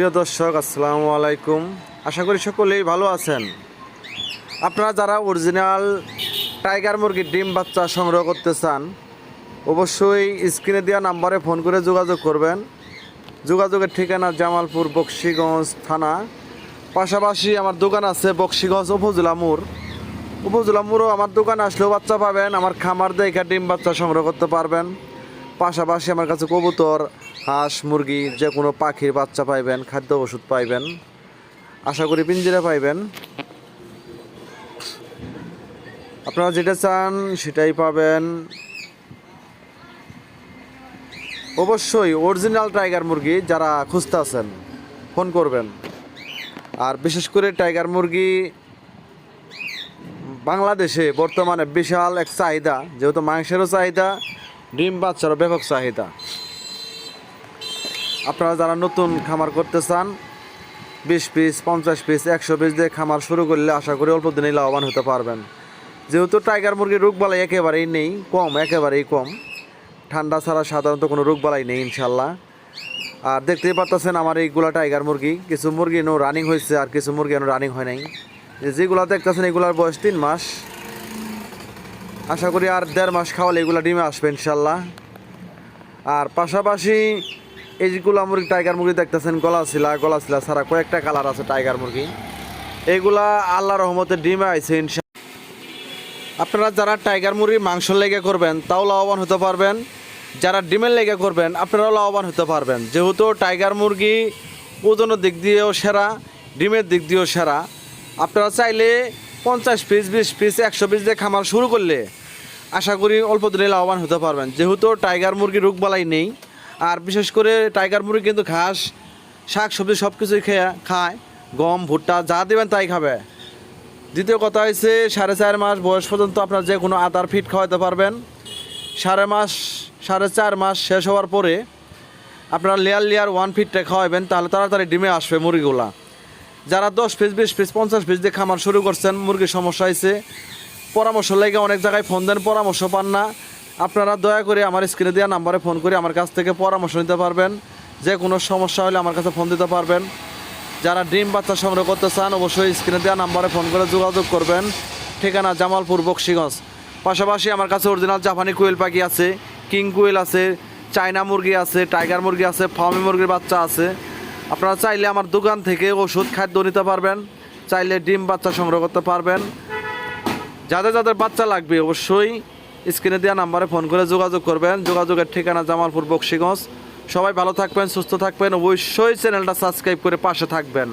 প্রিয় দর্শক, আসসালামু আলাইকুম। আশা করি সকলেই ভালো আছেন। আপনারা যারা অরিজিনাল টাইগার মুরগির ডিম বাচ্চা সংগ্রহ করতে চান, অবশ্যই স্ক্রিনে দেওয়া নাম্বারে ফোন করে যোগাযোগ করবেন। যোগাযোগের ঠিকানা জামালপুর, বক্সিগঞ্জ থানা। পাশাপাশি আমার দোকান আছে বক্সিগঞ্জ উপজেলা মোড়। উপজেলা মোড়ও আমার দোকান আসলেও বাচ্চা পাবেন, আমার খামার দেখে ডিম বাচ্চা সংগ্রহ করতে পারবেন। পাশাপাশি আমার কাছে কবুতর, হাঁস, মুরগি, যে কোনো পাখির বাচ্চা পাইবেন, খাদ্য ওষুধ পাইবেন। আশা করি পিঞ্জিরা পাইবেন। আপনারা যেটা চান সেটাই পাবেন। অবশ্যই অরিজিনাল টাইগার মুরগি যারা খুঁজতে আছেন, ফোন করবেন। আর বিশেষ করে টাইগার মুরগি বাংলাদেশে বর্তমানে বিশাল এক চাহিদা, যেহেতু মাংসেরও চাহিদা ডিম বাচ্চারও ব্যাপক চাহিদা। আপনারা যারা নতুন খামার করতে চান, বিশ পিস, পঞ্চাশ পিস, একশো পিস দিয়ে খামার শুরু করলে আশা করি অল্প দিনেই লাভবান হতে পারবেন। যেহেতু টাইগার মুরগির রোগবালাই একেবারেই নেই, কম, একেবারেই কম। ঠান্ডা ছাড়া সাধারণত কোনো রোগবালাই নেই ইনশাল্লাহ আর দেখতেই পারতেছেন আমার এইগুলা টাইগার মুরগি, কিছু মুরগি নো রানিং হয়েছে আর কিছু মুরগি এনো রানিং হয় নাই। যেগুলা দেখতেছেন এগুলার বয়স তিন মাস। আশা করি আর দেড় মাস খাওয়ালে এগুলা ডিমে আসবে ইনশাল্লাহ। আর পাশাপাশি এই যেগুলো মুরগি, টাইগার মুরগি দেখতেছেন গলা ছিলা গলা ছিলা ছাড়া কয়েকটা কালার আছে টাইগার মুরগি। এইগুলা আল্লাহ রহমতে ডিমে আইছে ইনশা আপনারা যারা টাইগার মুরগির মাংস লেগে করবেন, তাও লাভবান হতে পারবেন। যারা ডিমের লেগে করবেন, আপনারাও লাভবান হতে পারবেন। যেহেতু টাইগার মুরগি ওজনের দিক দিয়েও সেরা, ডিমের দিক দিয়েও সেরা। আপনারা চাইলে পঞ্চাশ পিস, বিশ পিস, একশো পিস দিয়ে খামার শুরু করলে আশা করি অল্প দিনে লাভবান হতে পারবেন। যেহেতু টাইগার মুরগি রোগবালাই নেই, আর বিশেষ করে টাইগার মুরগি কিন্তু ঘাস, শাক, সবজি সব কিছুই খেয়ে, খায়, গম, ভুট্টা, যা দেবেন তাই খাবে। দ্বিতীয় কথা হয়েছে সাড়ে চার মাস বয়স পর্যন্ত আপনার যে কোনো আদার ফিট খাওয়াতে পারবেন। সাড়ে মাস, সাড়ে চার মাস শেষ হওয়ার পরে আপনারা লেয়ার লেয়ার ওয়ান ফিটটা খাওয়াবেন তাহলে তাড়াতাড়ি ডিমে আসবে মুরগিগুলা। যারা দশ পিস বিশ পিস পঞ্চাশ পিস দিয়ে খামার শুরু করছেন, মুরগির সমস্যা হয়েছে পরামর্শ লেগে অনেক জায়গায় ফোন দেন, পরামর্শ পান না। আপনারা দয়া করে আমার স্ক্রিনে দেওয়া নাম্বারে ফোন করে আমার কাছ থেকে পরামর্শ নিতে পারবেন। যে কোনো সমস্যা হলে আমার কাছে ফোন দিতে পারবেন। যারা ডিম বাচ্চা সংগ্রহ করতে চান, অবশ্যই স্ক্রিনে দেওয়া নাম্বারে ফোন করে যোগাযোগ করবেন। ঠিকানা জামালপুর, বক্সিগঞ্জ। পাশাপাশি আমার কাছে অরিজিনাল জাপানি কুয়েল পাখি আছে কিং কুয়েল আছে, চায়না মুরগি আছে টাইগার মুরগি আছে, ফার্মি মুরগির বাচ্চা আছে। আপনারা চাইলে আমার দোকান থেকে ওষুধ খাদ্য নিতে পারবেন। চাইলে ডিম বাচ্চা সংগ্রহ করতে পারবেন। যাদের যাদের বাচ্চা লাগবে অবশ্যই স্ক্রিনে দেওয়া নাম্বারে ফোন করে যোগাযোগ করবেন। যোগাযোগের ঠিকানা জামালপুর বক্সিগঞ্জ। সবাই ভালো থাকবেন, সুস্থ থাকবেন। অবশ্যই চ্যানেলটা সাবস্ক্রাইব করে পাশে থাকবেন।